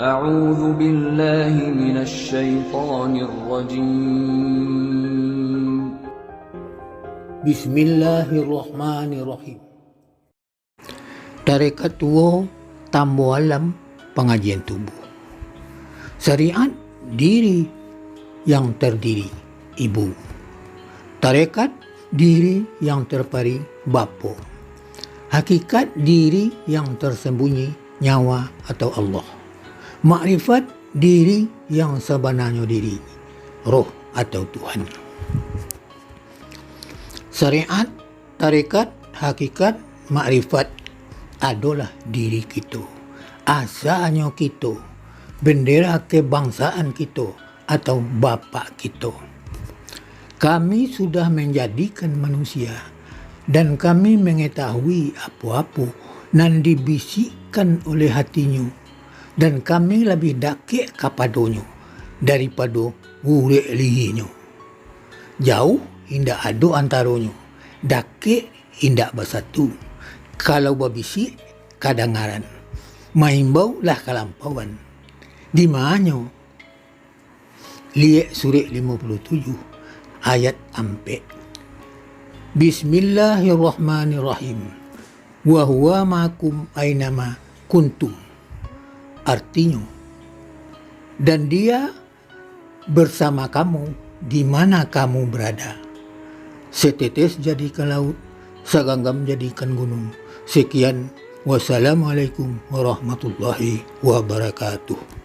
أعوذ بالله من الشيطان الرجيم Bismillahirrahmanirrahim. Tarekat tua tambo alam pengajian tubuh. Syariat diri yang terdiri ibu. Tarekat diri yang terpari bapa. Hakikat diri yang tersembunyi nyawa atau Allah. Makrifat diri yang sebenarnya diri. Roh atau Tuhan. Syariat, tarekat, hakikat, makrifat adalah diri kita. Asalnya kita, bendera kebangsaan kita atau bapa kita. Kami sudah menjadikan manusia dan kami mengetahui apa-apa nan dibisikkan oleh hatinya dan kami lebih dakik kepadanya daripada urek lihinya. Jauh indak ada antaranya. Dakik indak bersatu. Kalau berbisik, kadangaran. Maimbau lah kelampauan. Di mana? Lihat surat 57 ayat ampek. Bismillahirrahmanirrahim. Wa huwa ma'akum ainama kuntum. Artinya, dan dia bersama kamu di mana kamu berada. Setetes jadikan laut, seganggam jadikan gunung. Sekian, wassalamualaikum warahmatullahi wabarakatuh.